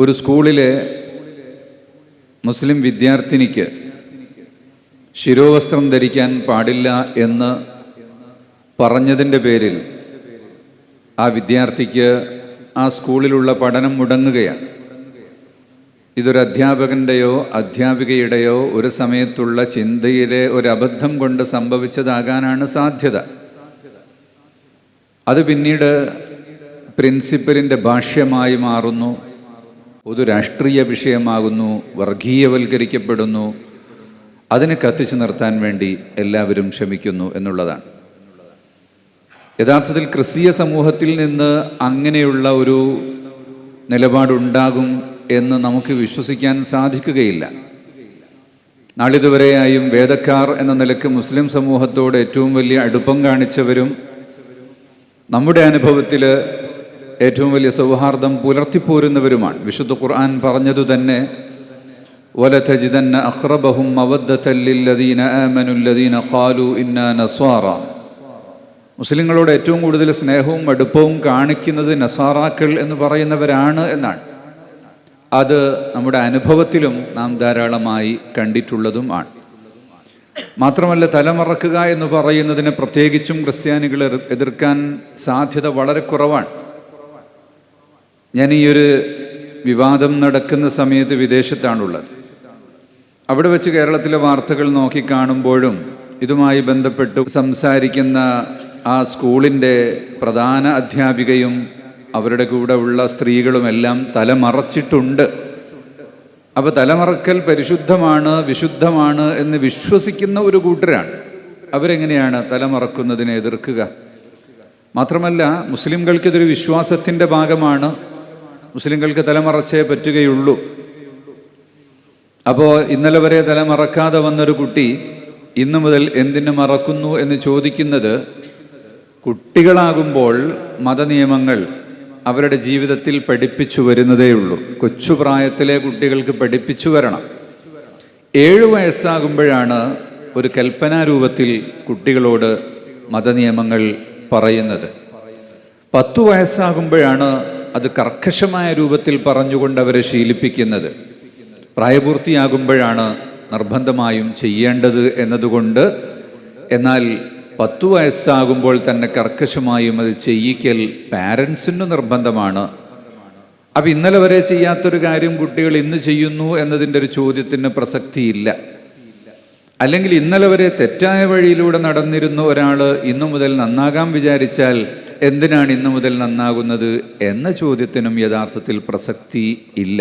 ഒരു സ്കൂളിലെ മുസ്ലിം വിദ്യാർത്ഥിനിക്ക് ശിരോവസ്ത്രം ധരിക്കാൻ പാടില്ല എന്ന് പറഞ്ഞതിന്റെ പേരിൽ ആ വിദ്യാർത്ഥിക്ക് ആ സ്കൂളിലുള്ള പഠനം മുടങ്ങുകയാണ്. ഇതൊരു അധ്യാപകന്റെയോ അധ്യാപികയുടെയോ ഒരു സമയത്തുള്ള ചിന്തയിലെ ഒരു അബദ്ധം കൊണ്ട് സംഭവിച്ചതാകാനാണ് സാധ്യത. അത് പിന്നീട് പ്രിൻസിപ്പലിന്റെ ഭാഷ്യമായി മാറുന്നു. പൊതു രാഷ്ട്രീയ വിഷയമാകുന്നു വർഗീയവൽക്കരിക്കപ്പെടുന്നു. അതിനെ കത്തിച്ചു നിർത്താൻ വേണ്ടി എല്ലാവരും ശ്രമിക്കുന്നു എന്നുള്ളതാണ്. യഥാർത്ഥത്തിൽ ക്രിസ്തീയ സമൂഹത്തിൽ നിന്ന് അങ്ങനെയുള്ള ഒരു നിലപാടുണ്ടാകും എന്ന് നമുക്ക് വിശ്വസിക്കാൻ സാധിക്കുകയില്ല. നാളിതുവരെയായും വേദക്കാർ എന്ന നിലയ്ക്ക് മുസ്ലിം സമൂഹത്തോട് ഏറ്റവും വലിയ അടുപ്പം കാണിച്ചവരും നമ്മുടെ അനുഭവത്തിൽ ഏറ്റവും വലിയ സൗഹാർദ്ദം പുലർത്തിപ്പോരുന്നവരുമാണ്. വിശുദ്ധ ഖുർആൻ പറഞ്ഞതു തന്നെ മുസ്ലിങ്ങളോട് ഏറ്റവും കൂടുതൽ സ്നേഹവും അടുപ്പവും കാണിക്കുന്നത് നസാറാക്കൾ എന്ന് പറയുന്നവരാണ് എന്നാണ്. അത് നമ്മുടെ അനുഭവത്തിലും നാം ധാരാളമായി കണ്ടിട്ടുള്ളതും ആണ്. മാത്രമല്ല തലമറക്കുക എന്ന് പറയുന്നതിന് പ്രത്യേകിച്ചും ക്രിസ്ത്യാനികളെ എതിർക്കാൻ സാധ്യത വളരെ കുറവാണ്. ഞാൻ ഈ ഒരു വിവാദം നടക്കുന്ന സമയത്ത് വിദേശത്താണുള്ളത്. അവിടെ വെച്ച് കേരളത്തിലെ വാർത്തകൾ നോക്കി കാണുമ്പോഴും ഇതുമായി ബന്ധപ്പെട്ട് സംസാരിക്കുന്ന ആ സ്കൂളിന്റെ പ്രധാന അധ്യാപികയും അവരുടെ കൂടെ ഉള്ള സ്ത്രീകളുമെല്ലാം തലമറച്ചിട്ടുണ്ട്. അപ്പോൾ തലമറക്കൽ പരിശുദ്ധമാണ് വിശുദ്ധമാണ് എന്ന് വിശ്വസിക്കുന്ന ഒരു കൂട്ടരാണ്. അവരെങ്ങനെയാണ് തലമറക്കുന്നതിനെ എതിർക്കുക? മാത്രമല്ല മുസ്ലിംകൾക്കിതൊരു വിശ്വാസത്തിന്റെ ഭാഗമാണ് മുസ്ലിങ്ങൾക്ക് തലമറച്ചേ പറ്റുകയുള്ളൂ. അപ്പോൾ ഇന്നലെ വരെ തലമറക്കാതെ വന്നൊരു കുട്ടി ഇന്നു മുതൽ എന്തിനു മറക്കുന്നു എന്ന് ചോദിക്കുന്നത് കുട്ടികളാകുമ്പോൾ മതനിയമങ്ങൾ അവരുടെ ജീവിതത്തിൽ പഠിപ്പിച്ചു വരുന്നതേ ഉള്ളൂ. കൊച്ചുപ്രായത്തിലെ കുട്ടികൾക്ക് പഠിപ്പിച്ചു വരണം. ഏഴു വയസ്സാകുമ്പോഴാണ് ഒരു കൽപ്പനാരൂപത്തിൽ കുട്ടികളോട് മതനിയമങ്ങൾ പറയുന്നത്. പത്തു വയസ്സാകുമ്പോഴാണ് അത് കർക്കശമായ രൂപത്തിൽ പറഞ്ഞുകൊണ്ട് അവരെ ശീലിപ്പിക്കുന്നത്. പ്രായപൂർത്തിയാകുമ്പോഴാണ് നിർബന്ധമായും ചെയ്യേണ്ടത് എന്നതുകൊണ്ട് എന്നാൽ പത്തു വയസ്സാകുമ്പോൾ തന്നെ കർക്കശമായും അത് ചെയ്യിക്കൽ പാരൻസിന് നിർബന്ധമാണ്. അപ്പം ഇന്നലെ വരെ ചെയ്യാത്തൊരു കാര്യം കുട്ടികൾ ഇന്ന് ചെയ്യുന്നു എന്നതിന്റെ ഒരു ചോദ്യത്തിന് പ്രസക്തിയില്ല. അല്ലെങ്കിൽ ഇന്നലെ വരെ തെറ്റായ വഴിയിലൂടെ നടന്നിരുന്ന ഒരാൾ ഇന്നു മുതൽ നന്നാകാൻ വിചാരിച്ചാൽ എന്തിനാണ് ഇന്നു മുതൽ നന്നാകുന്നത് എന്ന ചോദ്യത്തിനും യഥാർത്ഥത്തിൽ പ്രസക്തി ഇല്ല.